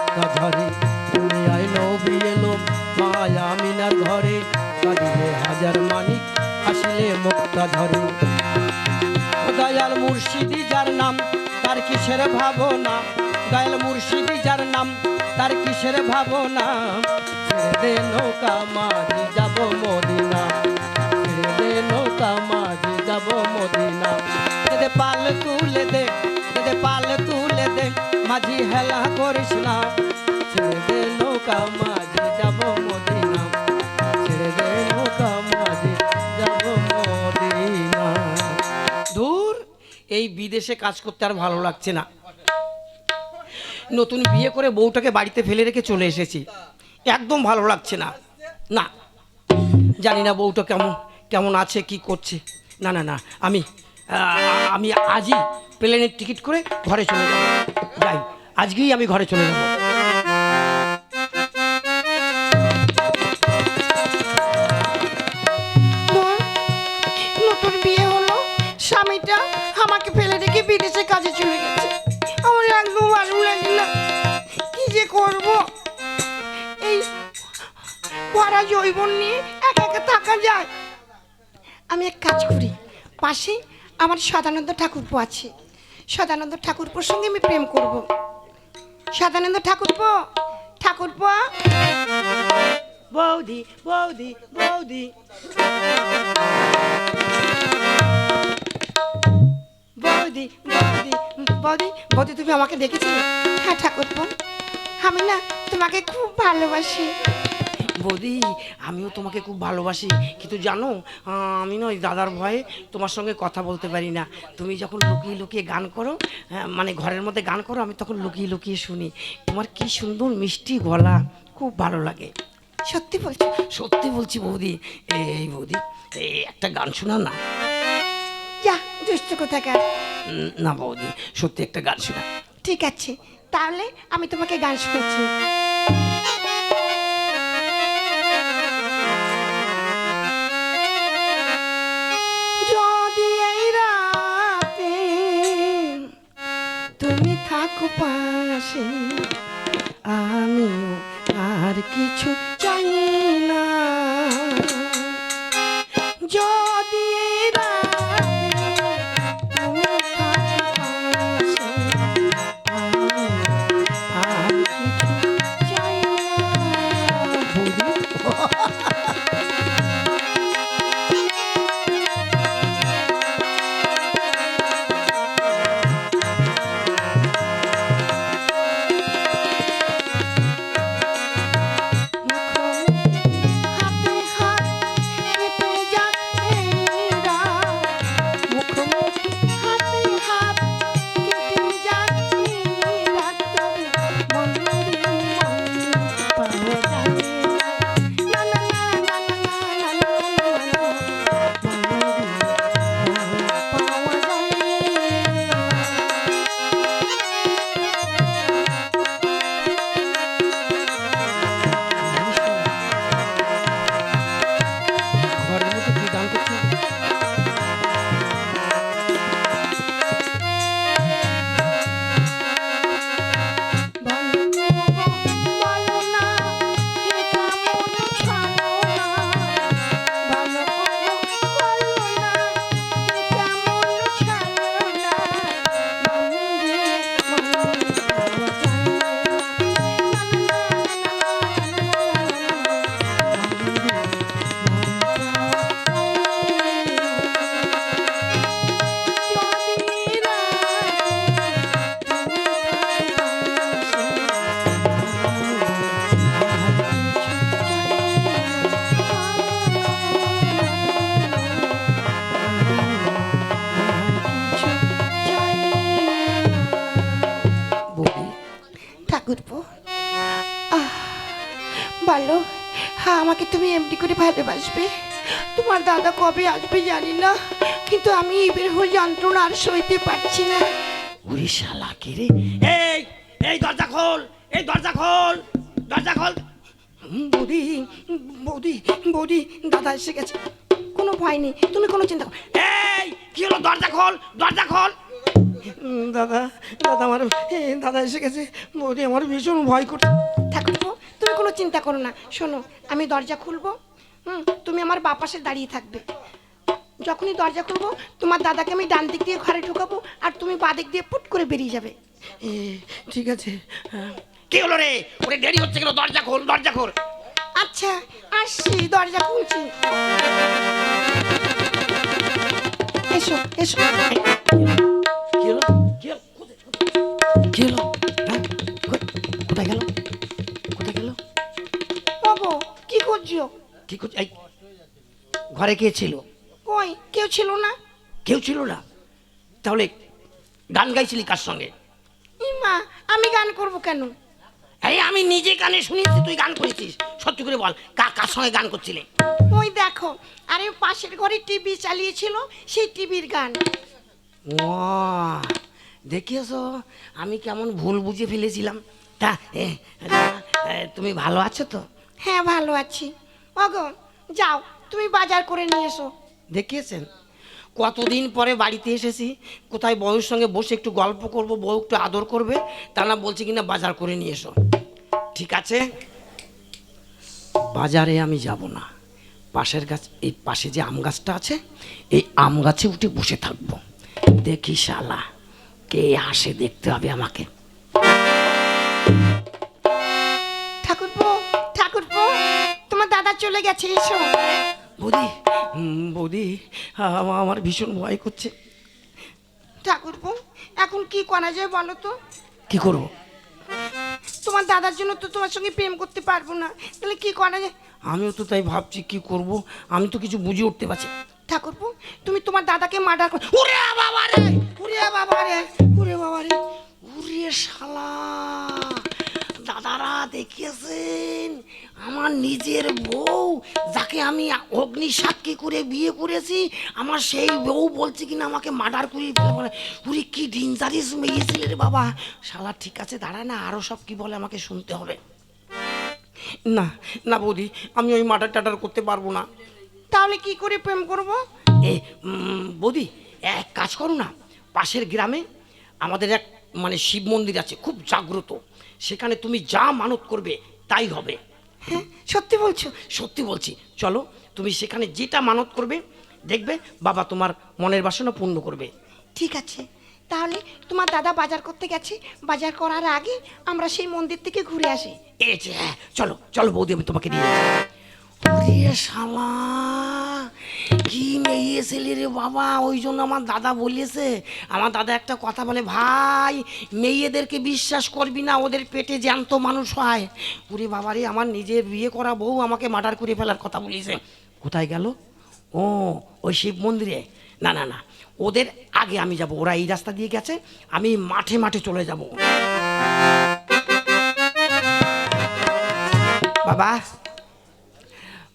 মুক্তা ঝরে দুনিয়ায় নবী মায়া মিনার ঘরে। কাঁদিলে হাজার মানিক হাসিলে মুক্তা ও দয়াল মুর্শিদি যার নাম, তার কিসের ভাবনা? দয়াল মুর্শিদি যার নাম, তার কিসের ভাবনা? দে নৌকা, মাঝি যাব মদিনা। দে নৌকা, মাঝি যাব মদিনা। পাল তুলে দে পাল তুলে মাঝি হেলা করিস না। ছেড়ে দে নৌকা মাঝি, যাব মদিনা। ছেড়ে দে নৌকা মাঝি, যাব মদিনা। দূর এই বিদেশে কাজ করতে আর ভালো লাগছে না। নতুন বিয়ে করে বউটাকে বাড়িতে ফেলে রেখে চলে এসেছি। একদম ভালো লাগছে না। না, জানি না বউটা কেমন কেমন আছে, কি করছে। না না না, আমি আমি আজই প্লেনের টিকিট করে ঘরে চলে যাব। যাই, আজকেই আমি ঘরে চলে যাব। নতুন বিয়ে হলো। স্বামীটা আমাকে ফেলে কাজে চলে গেছে। না যে এই জৈবন নিয়ে থাকা যায়। আমি এক কাজ করি। পাশে আমার সদানন্দ ঠাকুরপো আছে। সদানন্দ ঠাকুরপোর সঙ্গে আমি প্রেম করব। সদানন্দ ঠাকুরপো ঠাকুরপো বৌদি বৌদি বৌদি। বৌদি বৌদি বৌদি বৌদি তুমি আমাকে দেখেছিলে? হ্যাঁ ঠাকুরপো আমি না তোমাকে খুব ভালোবাসি। বৌদি আমিও তোমাকে খুব ভালোবাসি। কিন্তু জানো আমি না ওই দাদার ভয়ে তোমার সঙ্গে কথা বলতে পারি না। তুমি যখন লুকিয়ে লুকিয়ে গান করো মানে ঘরের মধ্যে গান করো আমি তখন লুকিয়ে লুকিয়ে শুনি। তোমার কি সুন্দর মিষ্টি গলা খুব ভালো লাগে। সত্যি বলছি? সত্যি বলছি বৌদি এই বৌদি এই একটা গান শোনা না। যা দুষ্ট কোথাকার। উম, না বৌদি সত্যি একটা গান শোনা ঠিক আছে তাহলে আমি তোমাকে গান শোনাচ্ছি। পাশে আমিও আর কিছু হ্যাঁ আমাকে তুমি এমডি করে ভালোবাসবে। তোমার দাদা কবে আসবে জানি না কিন্তু আমি এই বের হয়ে যন্ত্রণা আর সইতে পারছি না। উড়ি শালা কে রে। এই এই দরজা খোল এই দরজা খোল দরজা খোল। বৌদি বৌদি বৌদি দাদা এসে গেছে। কোনো ভয় নেই তুমি কোনো চিন্তা করো এই কি হলো? দরজা খোল দরজা খোল। দাদা দাদা আমার দাদা এসে গেছে। বৌদি আমার ভীষণ ভয় করছে। ঠাকুরপো তুমি কোনো চিন্তা করো না। শোনো আমি দরজা খুলবো। হুম তুমি আমার বাঁ পাশে দাঁড়িয়ে থাকবে। যখনই দরজা খুলবো তোমার দাদাকে আমি ডান দিক দিয়ে ঘরে ঢুকাবো আর তুমি বাঁ দিক দিয়ে পুট করে বেরিয়ে যাবে। এ, ঠিক আছে। হ্যাঁ। কি হলো রে? ওরে দেরি হচ্ছে কেন? দরজা খোল দরজা খোল। আচ্ছা আসছি দরজা খুলছি। এসো এসো। কি হলো? কি হলো? করছ? কি করছে এই ঘরে কে ছিল? কই? কেউ ছিল না? কেউ ছিল না? তাহলে গান গাইছিলি কার সঙ্গে? ইমা আমি গান করব কেন? এই আমি নিজে কানে শুনেছি তুই গান করেছিস। সত্যি করে বল কার কার সঙ্গে গান করছিলে? ওই দেখো আরে পাশের ঘরে টিভি চালিয়েছিল সেই টিভির গান। ও দেখিয়েছ আমি কেমন ভুল বুঝে ফেলেছিলাম। তা তা, এ, তুমি ভালো আছো তো? হ্যাঁ ভালো আছি। ওগো, যাও, তুমি বাজার করে নিয়ে এসো। দেখিয়েছেন? কতদিন পরে বাড়িতে এসেছি, কোথায় বউয়ের সঙ্গে বসে একটু গল্প করব, বউ একটু আদর করবে, তা না বলছি কিনা বাজার করে নিয়ে এসো। ঠিক আছে? বাজারে আমি যাব না। পাশের গাছ, এই পাশে যে আম গাছটা আছে, এই আম গাছে উঠে বসে থাকব। দেখি শালা, কে আসে দেখতে হবে আমাকে। চলে গেছে এসো। বৌদি বৌদি আমার ভীষণ ভয় করছে। ঠাকুরপো এখন কি করা যায় বলো তো? কি করব? তোমার দাদার জন্য তো তোমার সঙ্গে প্রেম করতে পারব না। তাহলে কি করা যায়? আমিও তো তাই ভাবছি কি করব? আমি তো কিছু বুঝে উঠতে পারছি। ঠাকুরপো তুমি তোমার দাদাকে মার্ডার করো ওরে বাবা রে! ওরে বাবা রে! ওরে বাবা রে! ওরে শালা! দাদারা দেখিয়েছেন আমার নিজের বউ যাকে আমি অগ্নি সাক্ষী করে বিয়ে করেছি আমার সেই বউ বলছে কিনা আমাকে মার্ডার করি উরি কি ডিঞ্জারিস মেয়েছিল রে বাবা। শালা ঠিক আছে দাঁড়ায় না আরও সব কি বলে আমাকে শুনতে হবে। না না বৌদি আমি ওই মার্ডার টাটার করতে পারব না। তাহলে কি করে প্রেম করব? এ বৌদি এক কাজ করো না। পাশের গ্রামে আমাদের এক মানে শিব মন্দির আছে খুব জাগ্রত। সেখানে তুমি যা মানত করবে তাই হবে। হ্যাঁ সত্যি বলছো? সত্যি বলছি। চলো তুমি সেখানে যেটা মানত করবে দেখবে বাবা তোমার মনের বাসনা পূর্ণ করবে। ঠিক আছে। তাহলে তোমার দাদা বাজার করতে গেছে। বাজার করার আগে আমরা সেই মন্দির থেকে ঘুরে আসি। এই যে হ্যাঁ চলো চলো বৌদি আমি তোমাকে নিয়ে যাচ্ছি। ওরে শালা। কি মেয়ে ছেলে রে বাবা, ওই জন্য আমার দাদা বলেছে, আমার দাদা একটা কথা বলে, ভাই, মেয়েদেরকে বিশ্বাস করবি না, ওদের পেটে জ্যান্ত মানুষ হয়। ওরে বাবা রে, আমার নিজের বিয়ে করা বউ আমাকে মার্ডার করে ফেলার কথা বলেছে। কোথায় গেল? ও, ওই শিব মন্দিরে। না না না, ওদের আগে আমি যাব, ওরা এই রাস্তা দিয়ে গেছে, আমি মাঠে মাঠে চলে যাব। বাবা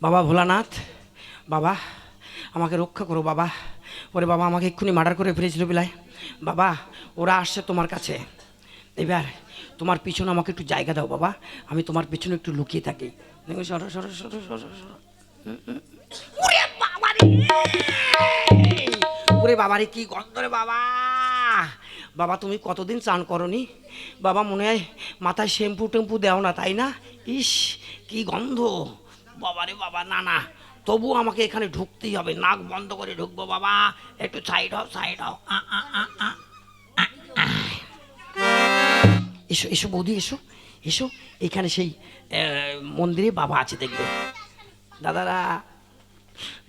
বাবা ভোলানাথ, বাবা। আমাকে রক্ষা করো বাবা। ওরে বাবা, আমাকে এক্ষুনি মার্ডার করে ফেলেছিল বিলায় বাবা, ওরা আসছে তোমার কাছে। এবার তোমার পিছনে আমাকে একটু জায়গা দাও বাবা। আমি তোমার পিছনে একটু লুকিয়ে থাকি। ওরে বাবারে কি গন্ধ রে বাবা! বাবা, তুমি কতদিন চান করনি? বাবা, মনে হয় মাথায় শ্যাম্পু টেম্পু দেও না তাই না? ইস, কি গন্ধ। বাবারে বাবা, না না। তবু আমাকে এখানে ঢুকতেই হবে। নাক বন্ধ করে ঢুকবো বাবা। একটু সাইড হও সাইড হও। এসো এসো বৌদি এসো এসো। এখানে সেই মন্দিরে বাবা আছে দেখবে। দাদারা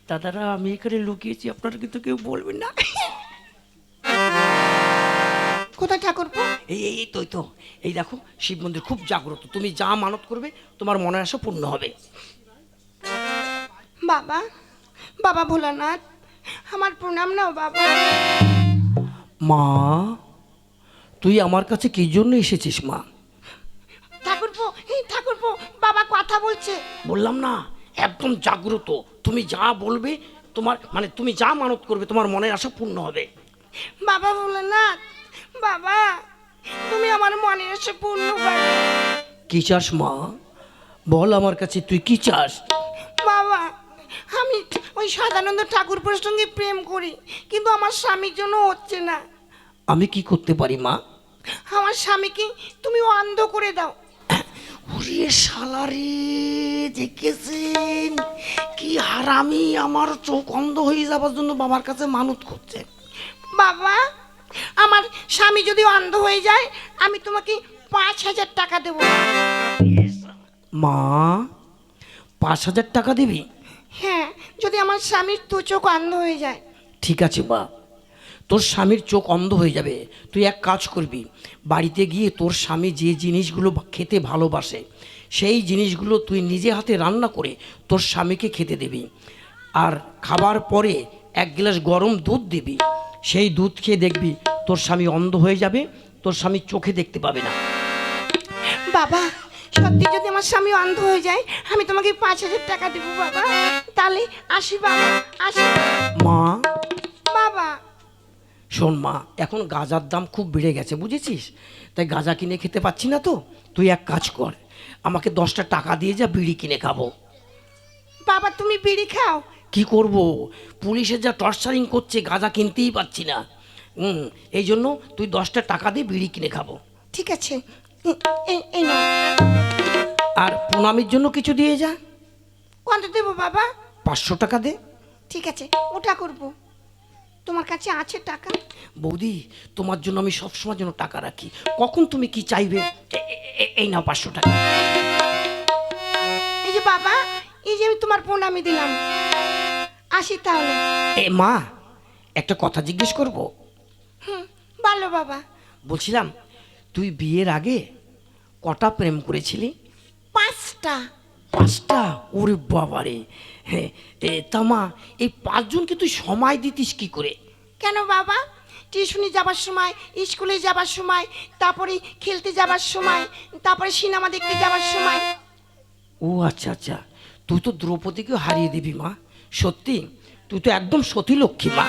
দাদারা আমি এখানে লুকিয়েছি আপনারা কিন্তু কেউ বলবেন না। কোথায় ঠাকুর এই এই এই তো এই তো। এই দেখো শিব মন্দির খুব জাগ্রত। তুমি যা মানত করবে তোমার মনের আশা পূর্ণ হবে। বাবা বাবা ভোলানাথ আমার প্রণাম নাও বাবা। মা তুই আমার কাছে কি জন্য এসেছিস মা? ঠাকুরপো এই ঠাকুরপো বাবা কথা কথা বলছে। বললাম না একদম জাগ্রত। তুমি যা বলবে তোমার মানে তুমি যা মানত করবে তোমার মনের আশা পূর্ণ হবে। বাবা ভোলানাথ বাবা তুমি আমার মনের আশা পূর্ণ করো কি চাস মা? বল আমার কাছে তুই কি চাস? বাবা আমি ওই সদানন্দ ঠাকুরপুর সঙ্গে প্রেম করি কিন্তু আমার স্বামীর জন্য হচ্ছে না। আমি কি করতে পারি মা? আমার স্বামীকে তুমি অন্ধ করে দাও। ওরে শালারে দেখেছেন? কি হারামি আমার চোখ অন্ধ হয়ে যাবার জন্য বাবার কাছে মানত করছে। বাবা আমার স্বামী যদি অন্ধ হয়ে যায় আমি তোমাকে পাঁচ হাজার টাকা দেবো। মা পাঁচ হাজার টাকা দিবি? হ্যাঁ। যদি আমার স্বামীর দু চোখ অন্ধ হয়ে যায়। ঠিক আছে মা। তোর স্বামীর চোখ অন্ধ হয়ে যাবে। তুই এক কাজ করবি বাড়িতে গিয়ে তোর স্বামী যে জিনিসগুলো খেতে ভালোবাসে সেই জিনিসগুলো তুই নিজে হাতে রান্না করে তোর স্বামীকে খেতে দিবি। আর খাবার পরে এক গ্লাস গরম দুধ দিবি। সেই দুধ খেয়ে দেখবি তোর স্বামী অন্ধ হয়ে যাবে তোর স্বামী চোখে দেখতে পাবে না। বাবা সত্যি যদি আমার স্বামী অন্ধ হয়ে যায় আমি তোমাকে পাঁচ হাজার টাকা দেবো বাবা। তাহলে আসি বাবা আসি। মা? বাবা। শোন মা এখন গাঁজার দাম খুব বেড়ে গেছে বুঝেছিস? তাই গাঁজা কিনে খেতে পাচ্ছি না তো। তুই এক কাজ কর আমাকে দশটা টাকা দিয়ে যা বিড়ি কিনে খাব। বাবা তুমি বিড়ি খাও। কি করব? পুলিশের যা টর্চারিং করছে গাঁজা কিনতেই পাচ্ছি না। হুম এই জন্য তুই দশটা টাকা দিয়ে বিড়ি কিনে খাব। ঠিক আছে। আর প্রণামীর জন্য কিছু দিয়ে যা। কত দেবো বাবা? পাঁচশো টাকা দে। ঠিক আছে ওটা করব। তোমার কাছে আছে টাকা? বৌদি তোমার জন্য আমি সবসময় জন্য টাকা রাখি। কখন তুমি কি চাইবে? এই নাও পাঁচশো টাকা। এই যে বাবা এই যে আমি তোমার প্রণামী দিলাম। আসি তাহলে। এ মা একটা কথা জিজ্ঞেস করব? হুম ভালো বাবা। বলছিলাম তুই বিয়ের আগে কটা প্রেম করেছিলি? পাঁচটা। পাঁচটা? ওরে বাবারে। হ্যাঁ এ, তা মা এই পাঁচজনকে তুই সময় দিতিস কি করে? কেন বাবা? টিউশনি যাবার সময় স্কুলে যাবার সময় তারপরে খেলতে যাবার সময় তারপরে সিনেমা দেখতে যাবার সময়। ও আচ্ছা আচ্ছা। তুই তো দ্রৌপদীকে হারিয়ে দিবি মা। সত্যি? তুই তো একদম সতী লক্ষ্মী মা।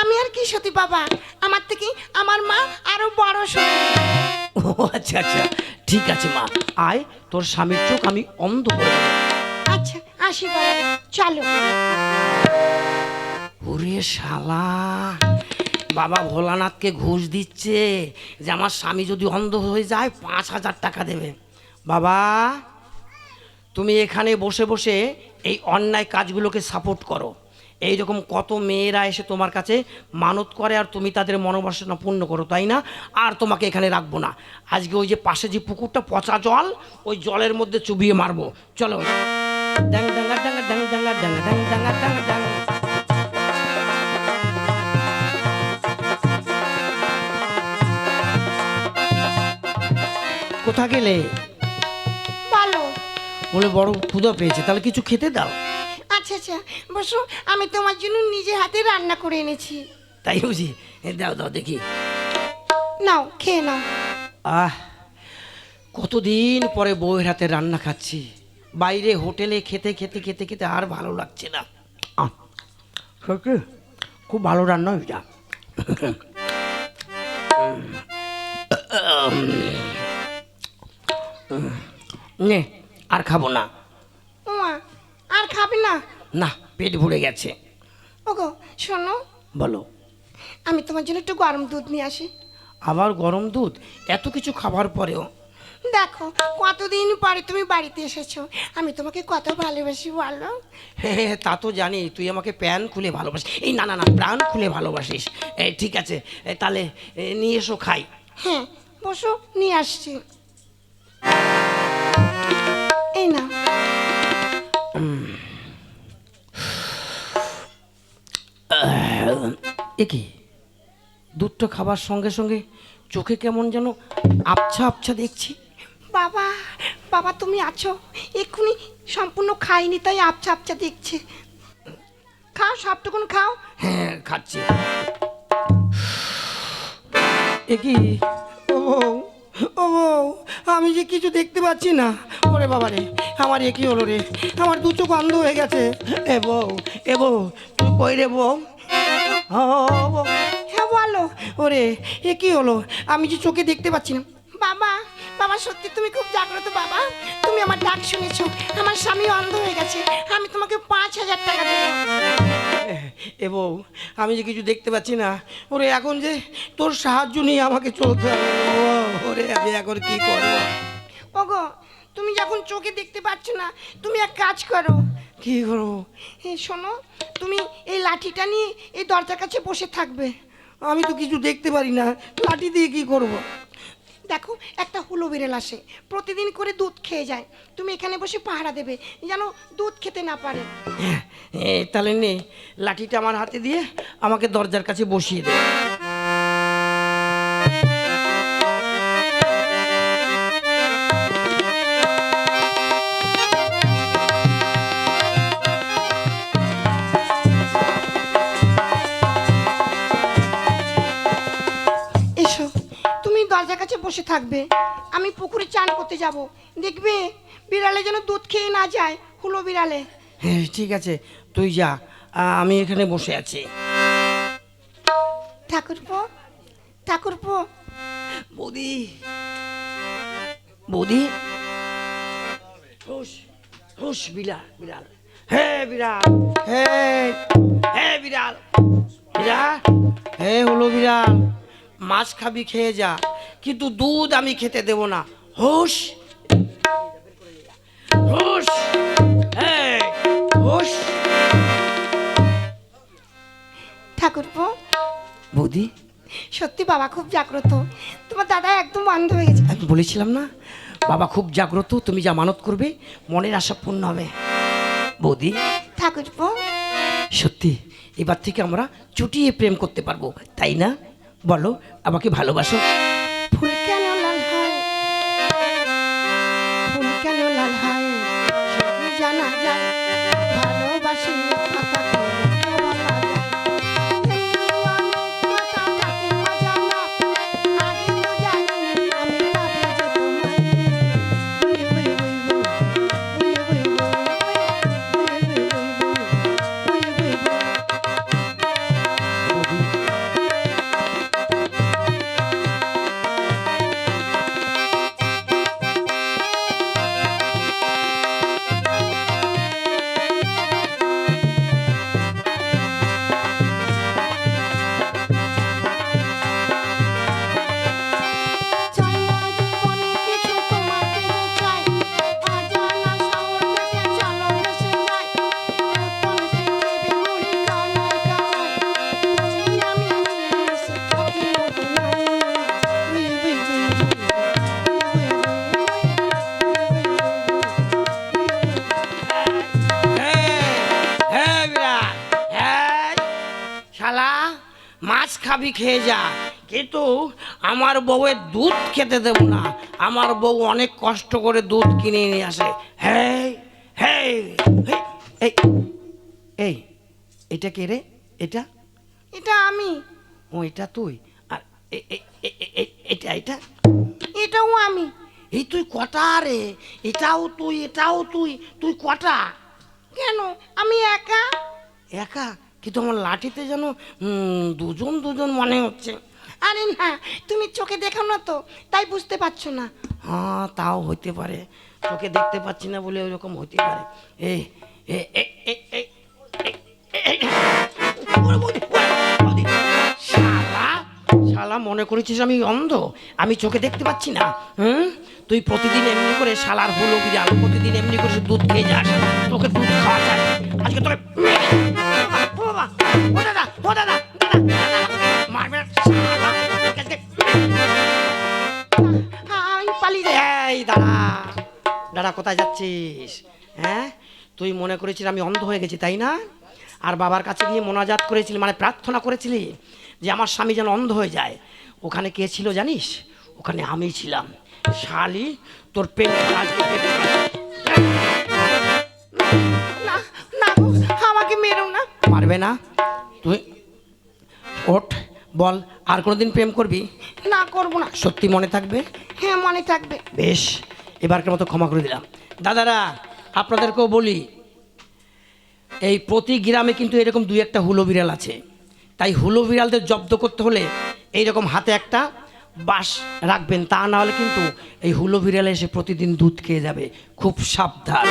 আমি আর কি সতী বাবা? আমার থেকে আমার মা আরও বড় সত্যি ও আচ্ছা আচ্ছা। ঠিক আছে মা। আয় তোর স্বামীর চোখ আমি অন্ধ করে আচ্ছা আসি বাবা। চলো। ওরে শালা বাবা ভোলানাথকে ঘুষ দিচ্ছে যে আমার স্বামী যদি অন্ধ হয়ে যায় পাঁচ হাজার টাকা দেবে। বাবা তুমি এখানে বসে বসে এই অন্যায় কাজগুলোকে সাপোর্ট করো। এই রকম কত মেয়েরা এসে তোমার কাছে মানত করে আর তুমি তাদের মনোবাসনা পূর্ণ করো তাই না আর তোমাকে এখানে রাখব না আজকে ওই যে পাশে যে পুকুরটা পচা জল ওই জলের মধ্যে চুবিয়ে মারবো চলো ডাং ডাঙ্গা ডাঙ্গা ডাং ডাঙ্গা ডাঙ্গা ডাং ডাঙ্গা ডাঙ্গা ডাং কোথা গেলে বলে বড় ক্ষুদা পেয়েছে তাহলে কিছু খেতে দাও আচ্ছা আচ্ছা বসো আমি তোমার জন্য নিজে হাতে রান্না করে এনেছি। তাই বুঝি? দাও দাও দেখি। নাও খেয়ে নাও। আহ কতদিন পরে বউয়ের হাতে রান্না খাচ্ছি। বাইরে হোটেলে খেতে খেতে খেতে খেতে আর ভালো লাগছে না। সত্যি? খুব ভালো রান্না এটা নে আর খাব না। আর খাবে না? না পেট ভরে গেছে। ওগো শোনো। বলো। আমি তোমার জন্য একটু গরম দুধ নিয়ে আসি। আবার গরম দুধ? এত কিছু খাবার পরেও। দেখো কতদিন পরে তুমি বাড়িতে এসেছ। আমি তোমাকে কত ভালোবাসি বলো। হ্যাঁ হ্যাঁ, তা তো জানি তুই আমাকে প্যান খুলে ভালোবাসিস। এই না না না প্রাণ খুলে ভালোবাসিস। এই ঠিক আছে তাহলে নিয়ে এসো খাই। হ্যাঁ বসো নিয়ে আসছি। এই না এ কি? দুধটা খাবার সঙ্গে সঙ্গে চোখে কেমন যেন আবছা আবছা দেখছি। বাবা বাবা তুমি আছো। এক্ষুনি সম্পূর্ণ খাইনি তাই আপচা আপচা দেখছে। খাও সবটুকুন খাও। হ্যাঁ খাচ্ছি। এ কি? ও ও আমি যে কিছু দেখতে পাচ্ছি না। ওরে বাবা রে আমার এ কি হলো রে? আমার দু চোখ অন্ধ হয়ে গেছে। এ বউ এ বউ তুই কই রে বউ? হ্যাঁ বলো। ওরে এ কি হলো? আমি যে চোখে দেখতে পাচ্ছি না। বাবা বাবা সত্যি তুমি খুব জাগ্রত বাবা। তুমি আমার ডাক শুনেছো। আমার স্বামী অন্ধ হয়ে গেছে। আমি তোমাকে পাঁচ হাজার টাকা দেবো। এ বউ আমি যে কিছু দেখতে পাচ্ছি না। ওরে এখন যে তোর সাহায্য নিয়ে আমাকে চলতে হবে। ওরে আমি এখন কি করব? ওগো তুমি যখন চোখে দেখতে পাচ্ছ না তুমি এক কাজ করো। কি করব? এই শোনো তুমি এই লাঠিটা নিয়ে এই দরজার কাছে বসে থাকবে। আমি তো কিছু দেখতে পারি না। লাঠি দিয়ে কি করব? দেখো একটা হুলো বিড়াল আসে প্রতিদিন করে দুধ খেয়ে যায়। তুমি এখানে বসে পাহারা দেবে যেন দুধ খেতে না পারে। এ, তাহলে নে লাঠিটা আমার হাতে দিয়ে আমাকে দরজার কাছে বসিয়ে দে। থাকবে। আমি পুকুরে চান করতে যাব। দেখবে বিড়ালে যেন দুধ খেয়ে না যায় হুলো বিড়ালে। হ্যাঁ ঠিক আছে। তুই যা। আমি এখানে বসে আছি। ঠাকুরপো ঠাকুরপো। বৌদি। বৌদি। হুস হুস বিড়াল বিড়াল। হে বিড়াল হে হে বিড়াল। বিড়াল হে হলো বিড়াল মাছ খাবি খেয়ে যা। কিন্তু দুধ আমি খেতে দেব না। হুস হুস হুস ঠাকুরপো। বৌদি। সত্যি বাবা খুব জাগ্রত। তোমার দাদা একদম বন্ধ হয়ে গেছে। আমি বলেছিলাম না বাবা খুব জাগ্রত তুমি যা মানত করবে মনের আশা পূর্ণ হবে। বৌদি। ঠাকুরপো। সত্যি এবার থেকে আমরা চুটিয়ে প্রেম করতে পারব তাই না? বলো আমাকে ভালোবাসো। আমার বউয়ের দুধ খেতে দেব না। আমার বউ অনেক কষ্ট করে দুধ কিনে নিয়ে আসে। হ্যাঁ হ্যাঁ এই এই এটা কে রে? এটা? এটা আমি। ও এটা তুই? আর এটা এটা? এটাও আমি। এই তুই কটা রে? এটাও তুই এটাও তুই তুই কটা? কেন? আমি একা? একা? কিন্তু আমার লাঠিতে যেন দুজন দুজন মনে হচ্ছে। আরে না, তুমি চোখে দেখো না তো, তাই বুঝতে পারছ না। হ্যাঁ তাও হইতে পারে। চোখে দেখতে পাচ্ছি না বলে ওইরকম হইতে পারে। এই। শালা শালা, মনে করেছিস আমি অন্ধ? আমি চোখে দেখতে পাচ্ছি না, হুম? তুই প্রতিদিন এমনি করে শালার হলো বিড়াল প্রতিদিন এমনি করে দুধ খেয়ে যাস তোকে দুধ খাওয়া যায়। আজকে তোকে দাদা দাদা দাদা। দাঁড়া কোথায় যাচ্ছিস? হ্যাঁ? তুই মনে করেছিস আমি অন্ধ হয়ে গেছি তাই না? আর বাবার কাছে গিয়ে মোনাজাত করেছিলি মানে প্রার্থনা করেছিলি যে আমার স্বামী যেন অন্ধ হয়ে যায়। ওখানে কে ছিল জানিস? ওখানে আমি ছিলাম। শালি তোর পেট না না আমাকে মেরো না। মারবে না? তুই ওঠ বল আর কোনোদিন প্রেম করবি? না করব না। সত্যি মনে থাকবে? হ্যাঁ মনে থাকবে। বেশ এবারকার মতো ক্ষমা করে দিলাম। দাদারা, আপনাদেরকেও বলি, এই প্রতি গ্রামে কিন্তু এরকম দুই একটা হুলো বিড়াল আছে। তাই হুলো বিড়ালদের জব্দ করতে হলে এই রকম হাতে একটা বাস রাখবেন। তা না হলে কিন্তু এই হুলো বিড়ালে এসে প্রতিদিন দুধ খেয়ে যাবে। খুব সাবধান।